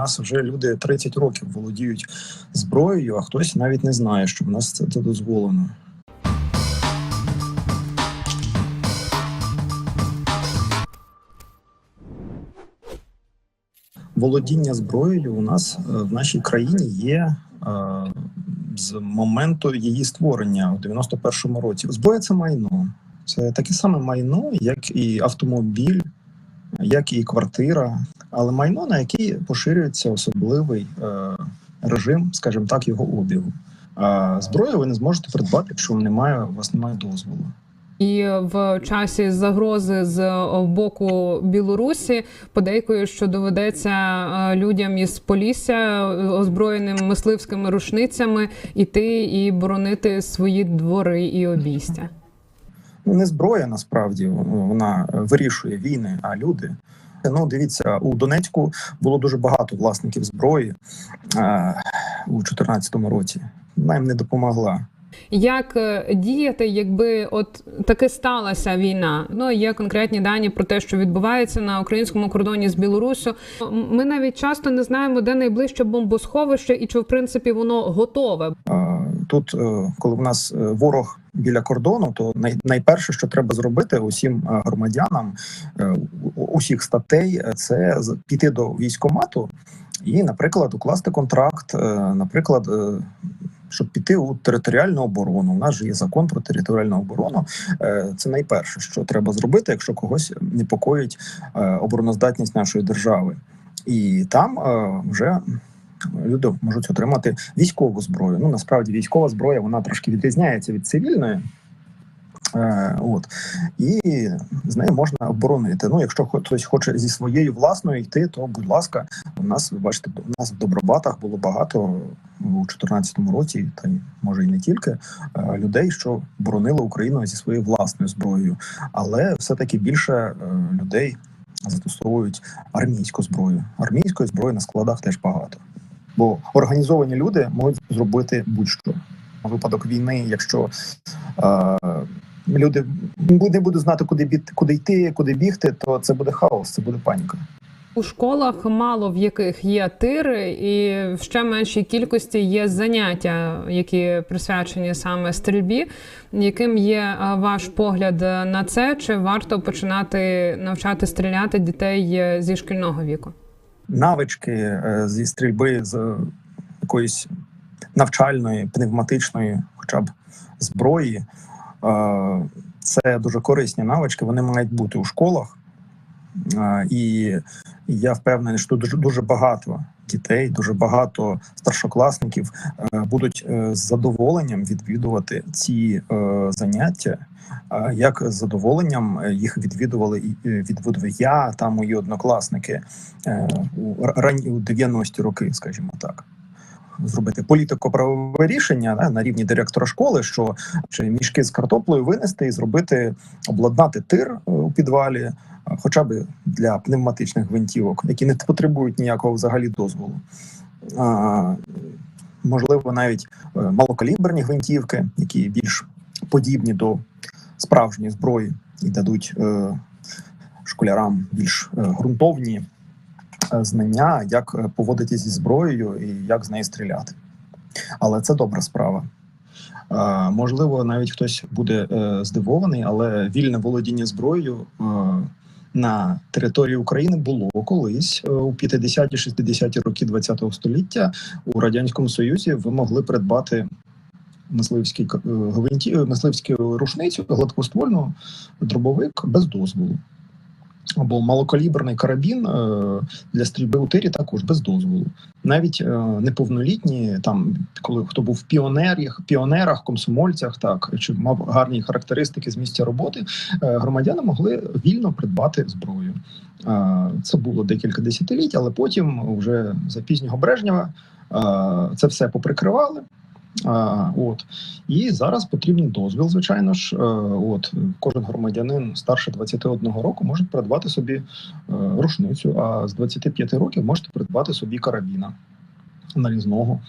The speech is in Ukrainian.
нас вже люди 30 років володіють зброєю, а хтось навіть не знає, що в нас це, це дозволено. Володіння зброєю у нас е, в нашій країні є е, з моменту її створення у 91-му році. Зброя це майно. Це таке саме майно, як і автомобіль, як і квартира, але майно, на яке поширюється особливий е, режим, скажімо так, його обігу. А зброю ви не зможете придбати, якщо немає, у вас немає дозволу. І в часі загрози з боку Білорусі подейкують, що доведеться е, людям із Полісся е, озброєним мисливськими рушницями іти і боронити свої двори і обійстя. Ну, не зброя насправді вона вирішує війни, а люди. Ну, дивіться, у Донецьку було дуже багато власників зброї е, у 2014 році. Вона їм не допомогла. Як е, діяти, якби от таки сталася війна? Ну є конкретні дані про те, що відбувається на українському кордоні з Білоруссю. Ми навіть часто не знаємо, де найближче бомбосховище і чи в принципі воно готове. Тут, е, коли в нас е, ворог біля кордону, то найперше, що треба зробити усім е, громадянам е, усіх статей, е, це піти до військкомату і, наприклад, укласти контракт, наприклад. Щоб піти у територіальну оборону, у нас же є закон про територіальну оборону. Це найперше, що треба зробити, якщо когось непокоїть обороноздатність нашої держави, і там вже люди можуть отримати військову зброю. Ну насправді військова зброя вона трошки відрізняється від цивільної. Е, от і з нею можна оборонити. Ну, якщо хтось хоче зі своєю власною йти, то будь ласка, у нас ви бачите, у нас в Добробатах було багато у 2014 році, та може і не тільки е, людей, що боронили Україну зі своєю власною зброєю, але все-таки більше е, людей застосовують армійську зброю. Армійської зброї на складах теж багато. Бо організовані люди можуть зробити будь-що. Випадок війни, якщо е, люди не будуть знати, куди біт, куди йти, куди бігти, то це буде хаос, це буде паніка. У школах мало в яких є тири, і в ще меншій кількості є заняття, які присвячені саме стрільбі. Яким є ваш погляд на це? Чи варто починати навчати стріляти дітей е, зі шкільного віку? Навички е, зі стрільби з якоїсь навчальної, пневматичної, хоча б зброї, е, це дуже корисні навички. Вони мають бути у школах. Е, І я впевнений, що дуже дуже багато дітей, дуже багато старшокласників будуть з задоволенням відвідувати ці заняття. Як з задоволенням е, їх відвідували е, відвідував я та мої однокласники е, у ранні у 90-ті роки, скажімо так. Зробити політико-правове рішення да, на рівні директора школи, що чи мішки з картоплею винести і зробити обладнати тир у підвалі, хоча б для пневматичних гвинтівок, які не потребують ніякого взагалі дозволу. А, можливо, навіть малокаліберні гвинтівки, які більш подібні до справжньої зброї і дадуть е, школярам більш е, ґрунтовні е, знання, як поводитись зі зброєю і як з неї стріляти. Але це добра справа. Можливо, навіть хтось буде здивований, але вільне володіння зброєю на території України було колись у 50-60-ті роки ХХ століття у радянському союзі. Ви могли придбати мисливський к- е, гвинті, е, мисливську рушницю, гладкоствольну дробовик без дозволу. Або малокаліберний карабін е, для стрільби у тирі також без дозволу. Навіть неповнолітні, там коли хто був в піонерах, піонерах, комсомольцях, так чи мав гарні характеристики з місця роботи, громадяни могли вільно придбати зброю. Це було декілька десятиліть, але потім, вже за пізнього Брежнєва, це все поприкривали. От і зараз потрібен дозвіл. Звичайно ж, е, от кожен громадянин старше 21 року може придбати собі е, рушницю, а з 25 років можете придбати собі карабіна нарізного.